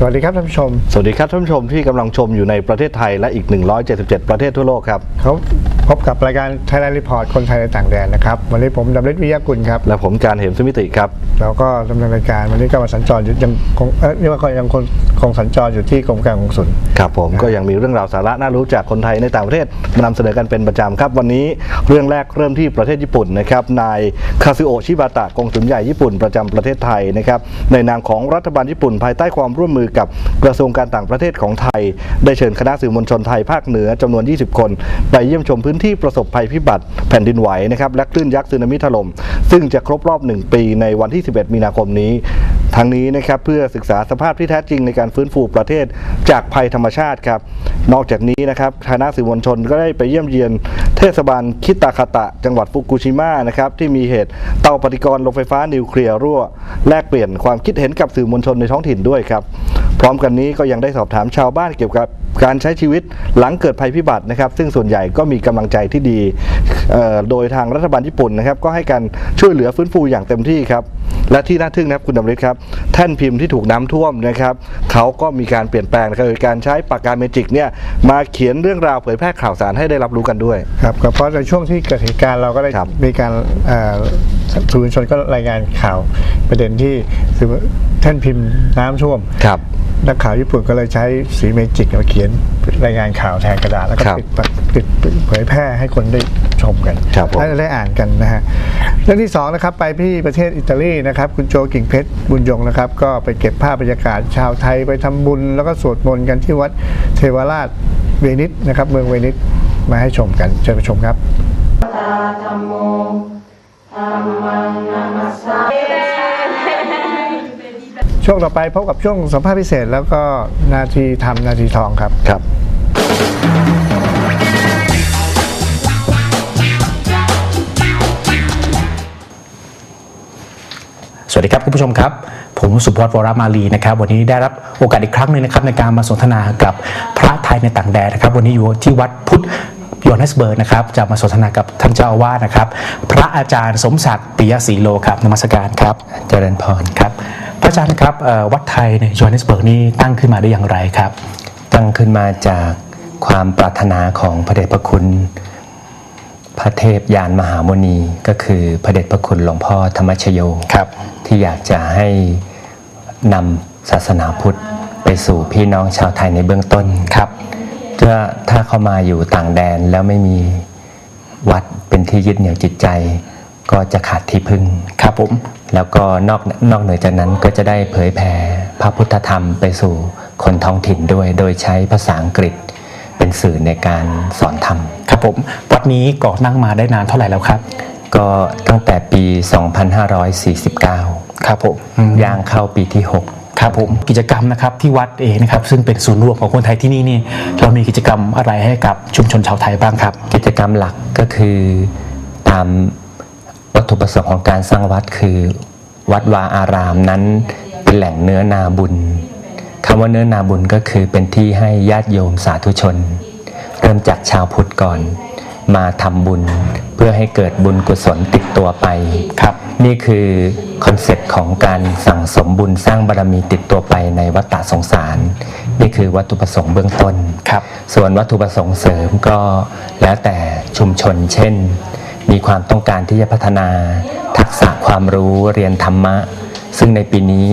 สวัสดีครับท่านผู้ชม สวัสดีครับท่านผู้ชมที่กำลังชมอยู่ในประเทศไทยและอีก 177 ประเทศทั่วโลกครับ เขาพบกับรายการ Thailand Report คนไทยในต่างแดนนะครับ วันนี้ผมดำริศวิยากุลครับ และผมการเหมสมิติครับ เราก็ดำเนินรายการวันนี้ก็มาสัญจรอยู่ยังคงเอ้ยเรียกว่าก็ยังคง คงสัญจรอยู่ที่กรมการกงสุลครับผมก็ยังมีเรื่องราวสาระน่ารู้จากคนไทยในต่างประเทศมานำเสนอกันเป็นประจำครับ วันนี้เรื่องแรกเริ่มที่ประเทศญี่ปุ่นนะครับนายคาซิโอชิบาตะกงสุลใหญ่ญี่ปุ่นประจำประเทศไทยนะครับในนามของรัฐบาลญี่ปุ่น ภายใต้ความร่วมมือกับกระทรวงการต่างประเทศของไทย ได้เชิญคณะสื่อมวลชนไทยภาคเหนือจำนวน 20 คน ไปเยี่ยมชมพื้นที่ประสบภัยพิบัติแผ่นดินไหวนะครับและคลื่นยักษ์สึนามิถล่มซึ่งจะครบรอบ 1 ปีในวันที่ 11 มีนาคมนี้ ทั้งนี้นะครับเพื่อศึกษาสภาพที่แท้จริงในการฟื้นฟูประเทศจากภัยธรรมชาติครับ นอกจากนี้นะครับคณะสื่อมวลชนก็ได้ไปเยี่ยมเยียนเทศบาลคิตาคาตะ จังหวัดฟุกุชิมะนะครับที่มีเหตุเตาปฏิกรณ์โรงไฟฟ้านิวเคลียร์รั่ว แลกเปลี่ยนความคิดเห็นกับสื่อมวลชนในท้องถิ่นด้วยครับพร้อมกันนี้ก็ยังได้สอบถามชาวบ้านเกี่ยวกับการใช้ชีวิตหลังเกิดภัยพิบัตินะครับ ซึ่งส่วนใหญ่ก็มีกำลังใจที่ดี โดยทางรัฐบาลญี่ปุ่นนะครับ ก็ให้การช่วยเหลือฟื้นฟูอย่างเต็มที่ครับ และที่น่าทึ่งนะครับคุณดำริศครับแท่นพิมพ์ที่ถูกน้ำท่วมนะครับเขาก็มีการเปลี่ยนแปลงนะครับโดยการใช้ปากกาเมจิกเนี่ยมาเขียนเรื่องราวเผยแพร่ข่าวสารให้ได้รับรู้กันด้วยครับก็เพราะในช่วงที่เกิดเหตุการณ์เราก็ได้ครับมีการเอ่อสื่อมวลชนก็รายงานข่าวประเด็นที่สื่อท่านพิมพ์น้ำท่วมครับนักข่าวญี่ปุ่นก็เลยใช้สีเมจิกมาเขียนรายงานข่าวแทนกระดาษแล้วก็ครับติดปะติดเผยแพร่ให้คนได้ ชมกันครับผมและได้อ่านกันนะฮะเรื่องที่สองนะครับไปที่ประเทศอิตาลีนะครับคุณโจกิ่งเพชรบุญยงนะครับก็ไปเก็บภาพบรรยากาศชาวไทยไปทำบุญ แล้วก็สวดมนต์กันที่วัดเทวราชเวนิสนะครับเมืองเวนิสมาให้ชมกันเชิญไปชมครับช่วงต่อไปพบกับช่วงสัมภาษณ์พิเศษแล้วก็นาทีทำนาทีทองครับครับ วัสดีครับคุณผู้ชมครับ ผมสุพจน์วรมาลีนะครับ วันนี้ได้รับโอกาสอีกครั้งหนึ่งนะครับในการมาสนทนากับพระไทยในต่างแดนนะครับ วันนี้อยู่ที่วัดพุทธยอนสเบิร์กนะครับจะมาสนทนากับท่านเจ้าอาวาสนะครับ พระอาจารย์สมศักดิ์ปิยศรีโลครับนมัสการครับ เจริญพรครับ พระอาจารย์ครับวัดไทยในยอนสเบิร์กนี่ตั้งขึ้นมาได้อย่างไรครับ ตั้งขึ้นมาจากความปรารถนาของพระเดชพระคุณ พระเทพยานมหาโมนีก็คือพระเดชพระคุณหลวงพ่อธรรมชโยครับที่อยากจะให้นำศาสนาพุทธไปสู่พี่น้องชาวไทยในเบื้องต้นครับถ้าถ้าเข้ามาอยู่ต่างแดนแล้วไม่มีวัดเป็นที่ยึดเหนี่ยวจิตใจ ก็จะขาดที่พึ่งครับผมแล้วก็นอกนอกเหนือจากนั้นก็จะได้เผยแผ่พระพุทธธรรมไปสู่คนท้องถิ่นด้วย โดยใช้ภาษาอังกฤษ เป็นสื่อในการสอนธรรม ครับผมวัดนี้ก่อตั้งมาได้นานเท่าไหร่แล้วครับ ก็ตั้งแต่ปี 2549 ครับผมย่างเข้าปีที่ครับผมกิจกรรมนะครับที่วัดเองนะครับซึ่งเป็นศูนย์รวมของคนไทยที่นี่นี่เรามีกิจกรรมอะไรให้กับชุมชนชาวไทยบ้างครับ6กิจกรรมหลักก็คือตามวัตถุประสงค์ของการสร้างวัดคือ วัดวาอารามนั้นเป็นแหล่งเนื้อนาบุญ คำว่าเนื้อนาบุญก็คือเป็นที่ให้ญาติโยมสาธุชน เริ่มจากชาวพุทธก่อน มาทำบุญเพื่อให้เกิดบุญกุศลติดตัวไปครับ นี่คือคอนเซ็ปต์ของการสั่งสมบุญสร้างบารมีติดตัวไปในวัฏฏะสงสาร นี่คือวัตถุประสงค์เบื้องต้นครับ ส่วนวัตถุประสงค์เสริมก็แล้วแต่ชุมชนเช่น มีความต้องการที่จะพัฒนา ทักษะความรู้เรียนธรรมะ ซึ่งในปีนี้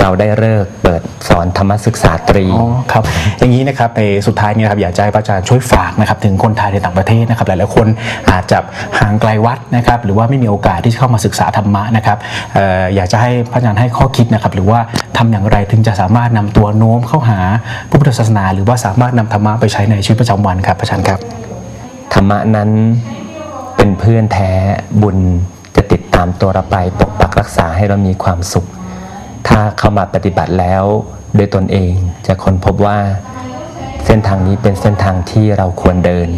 เราได้เลิกษ์เปิดสอนธรรมศึกษาตรีอ๋อครับอย่างนี้นะครับในสุดท้ายเนี่ยนะครับอยากจะให้พระอาจารย์ช่วยฝากนะครับถึงคนไทยในต่างประเทศนะครับหลายๆคนอาจจะห่างไกลวัดนะครับหรือว่าไม่มีโอกาสที่จะเข้ามาศึกษาธรรมะนะครับเอ่ออยากจะให้พระอาจารย์ให้ข้อคิดนะครับหรือว่าทำอย่างไรถึงจะสามารถนำตัวโน้มเข้าหาพระพุทธศาสนา หรือว่าสามารถนำธรรมะไปใช้ในชีวิตประจำวันครับพระอาจารย์ครับ ธรรมะนั้นเป็นเพื่อนแท้บุญจะติดตามตัวเราไปปกปักรักษาให้เรามีความสุข ถ้าเข้ามาปฏิบัติแล้วโดยตนเองจะค้นพบว่าเส้นทางนี้เป็นเส้นทางที่เราควรเดิน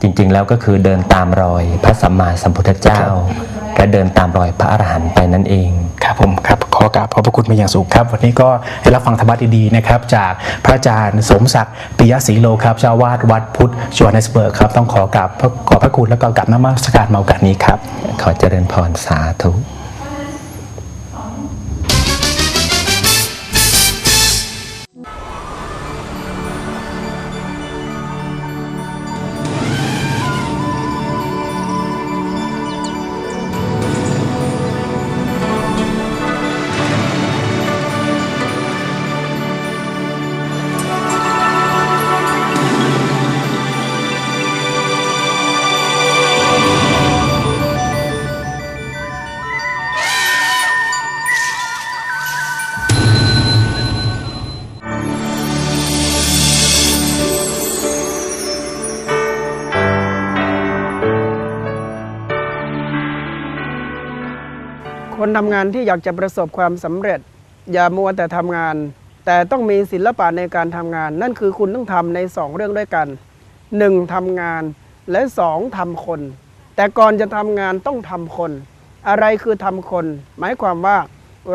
จริงๆแล้วก็คือเดินตามรอยพระสัมมาสัมพุทธเจ้า และเดินตามรอยพระอรหันต์ไปนั่นเองครับผมครับขอกราบขอบพระคุณเป็นอย่างสูงครับ วันนี้ก็ได้รับฟังธรรมะดีๆนะครับ จากพระอาจารย์สมศักดิ์ปิยศรีโลครับเจ้าวาดวัดพุทธจวานสเบิร์กครับต้องขอกราบพระขอบพระคุณและก็กราบนมัสการมาโอกาสนี้ครับขอเจริญพรสาธุ ทำงานที่อยากจะประสบความสำเร็จ อย่ามัวแต่ทำงาน แต่ต้องมีศิลปะในการทำงาน นั่นคือคุณต้องทำในสองเรื่องด้วยกันหนึ่งทำงานและสองทำคน แต่ก่อนจะทำงานต้องทำคน อะไรคือทำคน หมายความว่า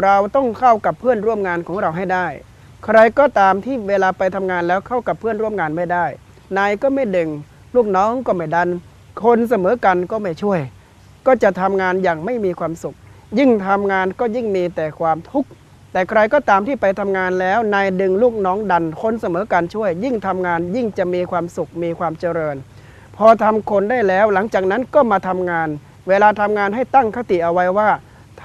เราต้องเข้ากับเพื่อนร่วมงานของเราให้ได้ ใครก็ตามที่เวลาไปทำงานแล้วเข้ากับเพื่อนร่วมงานไม่ได้ นายก็ไม่เด่งลูกน้องก็ไม่ดัน คนเสมอกันก็ไม่ช่วย ก็จะทำงานอย่างไม่มีความสุข ยิ่งทำงานก็ยิ่งมีแต่ความทุกข์แต่ใครก็ตามที่ไปทำงานแล้วนายดึงลูกน้องดันคนเสมอกันช่วย ยิ่งทำงานยิ่งจะมีความสุขมีความเจริญ พอทำคนได้แล้วหลังจากนั้นก็มาทำงาน เวลาทำงานให้ตั้งคติเอาไว้ว่า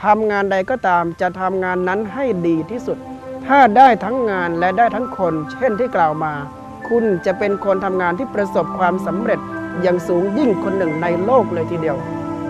ทำงานใดก็ตามจะทำงานนั้นให้ดีที่สุด ถ้าได้ทั้งงานและได้ทั้งคน เช่นที่กล่าวมา คุณจะเป็นคนทำงานที่ประสบความสำเร็จอย่างสูงยิ่งคนหนึ่งในโลกเลยทีเดียว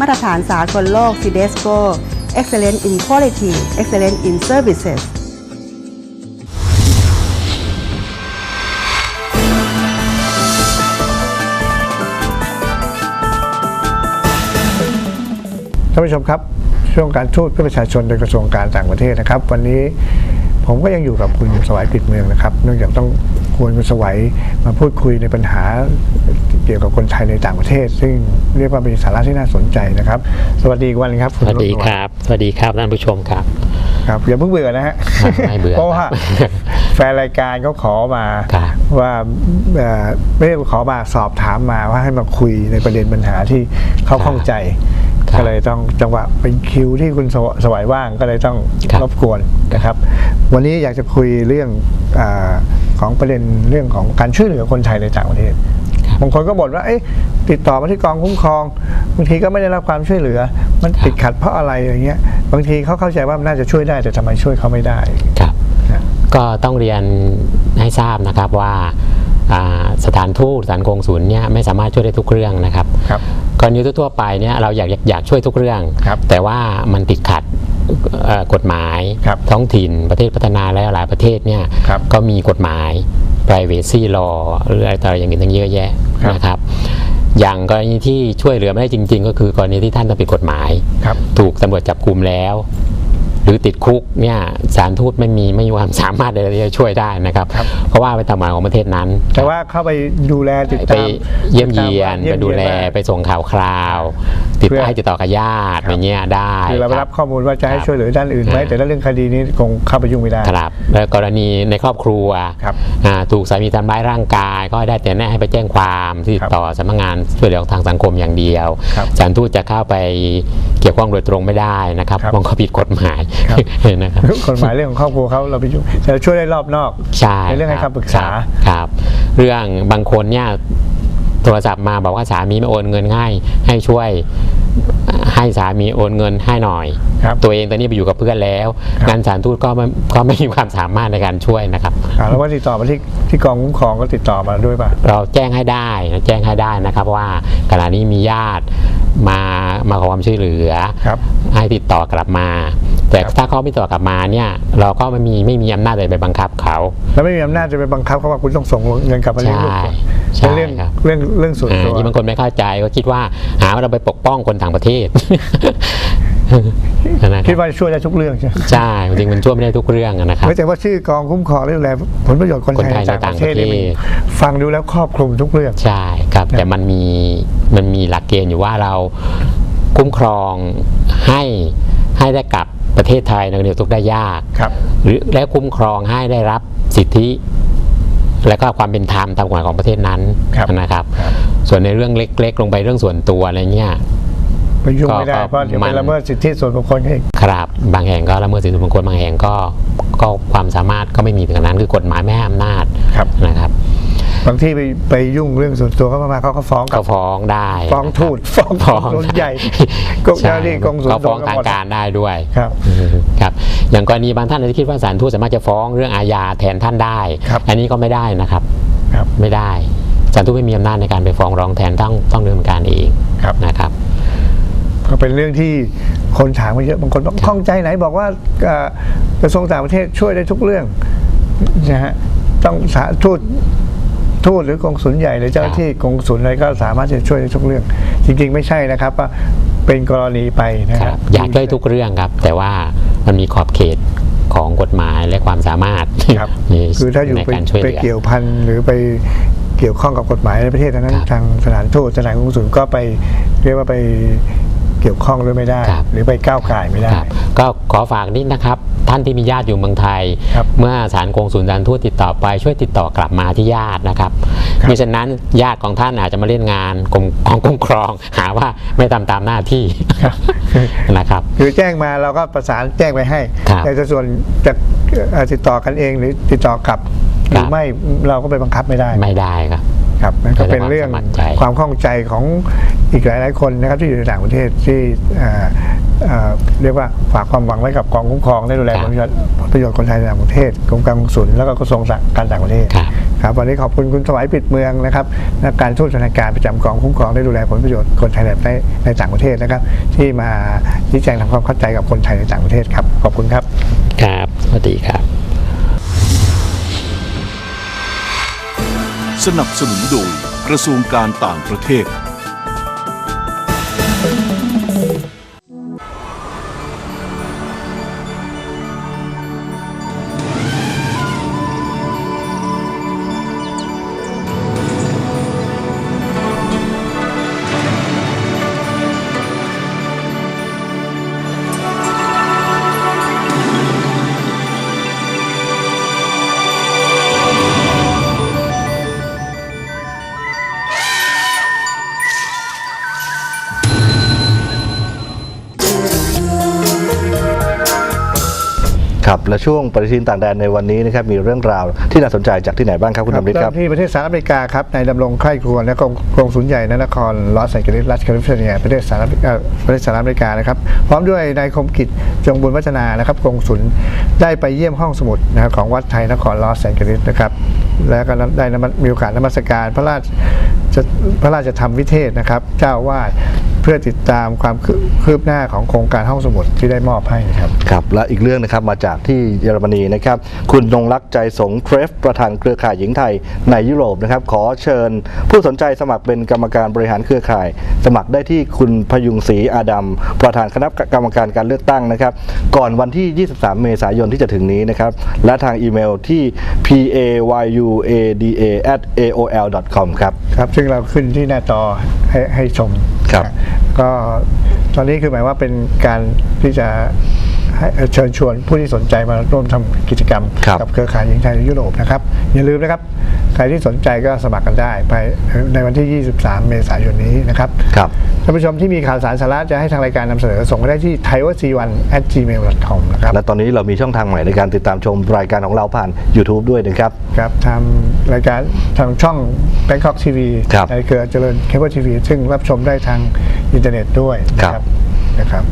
มาตรฐานสากลโลก CDESCO Excellent in Quality Excellent in Services ท่านผู้ชมครับ ช่วงการทูตเพื่อประชาชนโดยกระทรวงการต่างประเทศนะครับ วันนี้ผมก็ยังอยู่กับคุณสวัยปิดเมืองนะครับ เนื่องจากต้อง ควรคุณสวัยมาพูดคุยในปัญหาเกี่ยวกับคนไทยในต่างประเทศ ซึ่งเรียกว่าเป็นสาระที่น่าสนใจนะครับ สวัสดีอีกวันหนึงครับสวัสดีครับ สวัสดีครับท่านผู้ชมครับครับอย่าเพิ่งเบื่อนะฮะไม่เบื่อเพราะว่าครับแฟนรายการเขาขอมาครับว่าเอ่อไม่ได้ขอมาสอบถามมาว่าให้มาคุยในประเด็นปัญหาที่เขาข้องใจครับ ก็เลยต้องจังหวะเป็นคิวที่คุณสวสวัยว่างก็เลยต้องครับรบกวนนะครับ วันนี้อยากจะคุยเรื่องอาของประเด็นเรื่องของการช่วยเหลือคนไทยในต่างประเทศบางคนก็บ่นว่าเอ๊ะติดต่อมาที่กองคุ้มครองบางทีก็ไม่ได้รับความช่วยเหลือ มันติดขัดเพราะอะไรอย่างเงี้ยบางทีเขาเข้าใจว่ามันน่าจะช่วยได้แต่ทำไมช่วยเขาไม่ได้ครับนะก็ต้องเรียนให้ทราบนะครับว่าอ่าสถานทูตสถานกงศูนย์เนี่ยไม่สามารถช่วยได้ทุกเรื่องนะครับครับก รณีทั่วๆไปเนี่ยเราอยากอยากอยากช่วยทุกเรื่องครับแต่ว่ามันติดขัดเอ่อกฎหมายครับท้องถิ่นประเทศพัฒนาแล้วหลายประเทศเนี่ยครับก็มีกฎหมาย privacy law หรืออะไรต่ออะไรอย่างอื่นตั้งเยอะแยะครับนะครับอย่างกรณีที่ช่วยเหลือไม่ได้จริง ๆ ก็คือกรณีที่ท่านทำผิดกฎหมายครับถูกตำรวจจับกลุ่มแล้ว หรือติดคุกเนี่ยสารทูตไม่มีไม่มีความสามารถใดๆที่จะช่วยได้นะครับครับ เพราะว่าไปตามหมายของประเทศนั้น แต่ว่าเข้าไปดูแลติดไปตามเยี่ยมเยียนติไปตามดูแลเยี่ยมเยียนไปส่งข่าวคราว ติดเพื่อให้ติดต่อกับญาติครับอย่างเงี้ยได้คือเราไปรับข้อมูลว่าจะให้ครับช่วยเหลือด้านอื่นไหมอ่าแต่ถ้าเรื่องคดีนี้คงเข้าไปยุ่งไม่ได้ครับแล้วกรณีในครอบครัวครับอ่าถูกสามีทำร้ายร่างกาย ก็ได้แต่แนะให้ไปแจ้งความที่ติครัดบต่อสำนักงานช่วยเหลือทางสังคมอย่างเดียวครับสารทูตจะเข้าไป เกี่ยวข้องโดยตรงไม่ได้นะครับครับเพราะเขาผิดกฎหมายครับนะครับกฎหมายเรื่องของครอบครัวเขาเราไปยุ่งแต่เราช่วยได้รอบนอกใช่ในเรื่องให้บคำปรึกษาครับครับ เรื่องบางคนเนี่ยโทรศัพท์มาบอกว่าสามีไม่โอนเงินให้ให้ช่วยให้สามีโอนเงินให้หน่อยครับตัวเองตอนนี้ไปอยู่กับเพื่อนแล้วครับงานสารทูตก็ไม่ก็ไม่มีความสามารถในการช่วยนะครับอ่าแล้วว่าติดต่อมาที่ที่กองคุ้มครองก็ติดต่อมาด้วยป่ะ เราแจ้งให้ได้นะแจ้งให้ได้นะครับว่าขณะนี้มีญาติ มามาขอความช่วยเหลือ ครับ ให้ติดต่อกลับมา แต่ครับ ถ้าเขาไม่ติดต่อกลับมาเนี่ยเราก็ไม่มีไม่มีอำนาจใดไปบังคับเขา แล้วไม่มีอำนาจจะไปบังคับเขาว่าคุณต้องส่งเงินกลับมาเลี้ยงลูกก่อนใช่เป็นเรื่องครับ เรื่องเรื่องส่วนอ่าตัว ที่บางคนไม่เข้าใจก็คิดว่าหาว่าเราไปปกป้องคนต่างประเทศ นะครับคิดว่าช่วยได้ทุกเรื่องใช่ไหมใช่จริงๆมันช่วยไม่ได้ทุกเรื่องอะนะครับ ไม่แต่ว่าชื่อกองคุ้มครองและดูแลผลประโยชน์คนคนไทไทยยในต่างประเทศในต่างประเทศ นี่มันฟังดูแล้วครอบคลุมทุกเรื่อง ใช่ครับ แต่มันมีมันมีหลักเกณฑ์อยู่ว่าเราคุ้มครองให้ให้ได้กลับประเทศไทยในกรณีทุกข์ได้ยากครับหรือและคุ้มครองให้ได้รับสิทธิ และก็ความเป็นธรรมตามกฎหมายของประเทศนั้นครับนะครับครับ ส่วนในเรื่องเล็ก ๆ ลงไปเรื่องส่วนตัวอะไรเงี้ยไปยุ่งไม่ได้ก็เพราะเดี๋ยวมัไปนละเมิดสิทธิส่วนบุคคลเขาอีกครับ บางแห่งก็ละเมิดสิทธิส่วนบุคคลบางแห่งก็ก็ความสามารถก็ไม่มีถึงขนาดนั้นคือกฎหมายไม่ให้อำนาจครับนะครับ บางที่ไปไปยุ่งเรื่องส่วนตัวเขามาเขาก็ฟ้องกลัก็บฟ้องได้ฟ้องทูตฟ้องฟ้องกงศูนย์ใหญ่กงใช่เจ้าหน้าที่กงศูนย์ก็ฟ้องโดนกันทางหมดการได้ด้วย ครับอืมครับอย่างกรณีบางท่านอาจจะคิดว่าสถารทูตสามารถจะฟ้องเรื่องอาญาแทนท่านได้ ครับอันนี้ก็ไม่ได้นะครับ ครับ ไม่ได้สถารทูตไม่มีอำนาจในการไปฟ้องร้องแทนต้องต้องดำเนินการเองครับ นะครับ ก็เป็นเรื่องที่คนถามมาเยอะบางคนบอกข้องใจไหนบอกว่าเอ่อกระทรวงต่างประเทศช่วยได้ทุกเรื่องนะฮะต้องสาทูต ทูตหรือกองสุลใหญ่หรือเจ้าหน้าที่กองสุลอะไรก็สามารถจะช่วยได้ทุกเรื่อง จริง ๆ ไม่ใช่นะครับว่าเป็นกรณีไปนะคครัรับบอยากช่วยทุกเรื่องครับ แต่ว่ามันมีขอบเขตของกฎหมายและความสามารถครับในคือถ้าอยู่ในไปการช่วยเหไปลือเกี่ยวพันหรือไปเกี่ยวข้องกับกฎหมายในประเทศนั้นครับทางสถานทูตสถานกงสุลก็ไปเรียกว่าไปเกี่ยวข้องด้วยไม่ได้ครับหรือไปก้าวไก่ายไม่ได้ครับก็ขอฝากนิดนะครับ ท่านที่มีญาติอยู่เมืองไทยครับเมื่อสารกงสุลสถานทูตติดต่อไปช่วยติดต่อกลับมาที่ญาตินะครับครับมิฉะนั้นญาติของท่านอาจจะมาเล่นงานกรมของคุ้มครอง หาว่าไม่ทำตามหน้าที่นะครับคือแจ้งมาเราก็ประสานแจ้งไปให้ครับแต่ส่วนจะเอ่อติดต่อกันเองหรือติดต่อกลับหรือไม่เราก็ไปบังคับไม่ได้ไม่ได้ครับครับนั่นก็ไม่ได้เป็นเรื่องความสมัครใจความข้องใจของอีกหลาย ๆ คนนะครับที่อยู่ในต่างประเทศที่ เอ่อเอ่อเรียกว่าฝากความหวังไว้กับกองคุ้มครองและดูแลผลประโยชน์ผลประโยชน์คนไทยในต่างประเทศกรมการกงสุลแล้วก็กระทรวงการต่างประเทศครับครับวันนี้ขอบคุณคุณสวัยปิดเมืองนะครับนักการทูตธนาการประจำกองคุ้มครองและดูแลผลประโยชน์คนไทยในในต่างประเทศนะครับ ที่มาชี้แจงทำความเข้าใจกับคนไทยในต่างประเทศครับขอบคุณครับครับสวัสดีครับ สนับสนุนโดยกระทรวงการต่างประเทศ ครับและช่วงปฏิทินต่างแดนในวันนี้นะครับมีเรื่องราวที่น่าสนใจจากที่ไหนบ้างครับคุณครับดำริครับเริ่มที่ประเทศสหรัฐอเมริกาครับนายดำรงไข้ครวญและกองกองศูนย์ใหญ่นนครลอสแอนเจลิสรัฐแคลิฟอร์เนียประเทศสหรัฐเอ่อประเทศสหรัฐอเมริกานะครับพร้อมด้วยนายคมกิจจงบุญวัฒนานะครับกองศูนย์ได้ไปเยี่ยมห้องสมุดนะครับของวัดไทยนครลอสแอนเจลิสนะครับแล้วก็ได้มีโอกาสนมัสการพระราชจะพระราชธรรมวิเทศนะครับ เจ้าวาดเพื่อติดตามความคืบหน้าของโครงการห้องสมุดที่ได้มอบให้นะครับครับและอีกเรื่องนะครับมาจากที่เยอรมนีนะครับ คุณนงรักษ์ใจสงเครฟประธานเครือข่ายหญิงไทยในยุโรปนะครับ ขอเชิญผู้สนใจสมัครเป็นกรรมการบริหารเครือข่าย สมัครได้ที่คุณพยุงศรีอาดัมประธานคณะกรรมการการเลือกตั้งนะครับ ก่อนวันที่ 23 เมษายนที่จะถึงนี้นะครับและทางอีเมลที่ payu payuada@aol.com ครับ ครับ ซึ่งเราขึ้นที่หน้าจอให้ให้ชมครับ ก็ตอนนี้คือหมายว่าเป็นการที่จะ ให้เชิญชวนผู้ที่สนใจมาร่วมทำกิจกรรมครับกับเครือข่ายหญิงไทยในยุโรปนะครับ อย่าลืมนะครับ ใครที่สนใจก็สมัครกันได้ภายในวันที่ 23 เมษายนนี้นะครับครับท่านผู้ชมที่มีข่าวสารสาระจะให้ทางรายการนำเสนอ ส่งมาได้ที่ t h a i w a c 1 at gmail.com นะครับและตอนนี้เรามีช่องทางใหม่ในการติดตามชมรายการของเราผ่าน YouTube ด้วยนะครับครับทำรายการทางช่อง Bangkok TV ครับในเครือเจริญเคเบิลทีวีซึ่งรับชมได้ทางอินเทอร์เน็ตด้วยนะครับนะครับ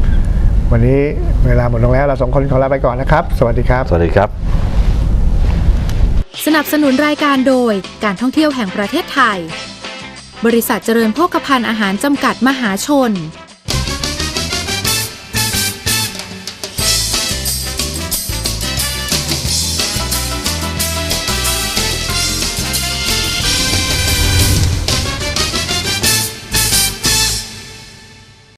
วันนี้เวลาหมดลงแล้วเราสองคนขอลาไปก่อนนะครับ สวัสดีครับ สวัสดีครับ สนับสนุนรายการโดยการท่องเที่ยวแห่งประเทศไทย บริษัทเจริญโภคภัณฑ์อาหารจำกัดมหาชน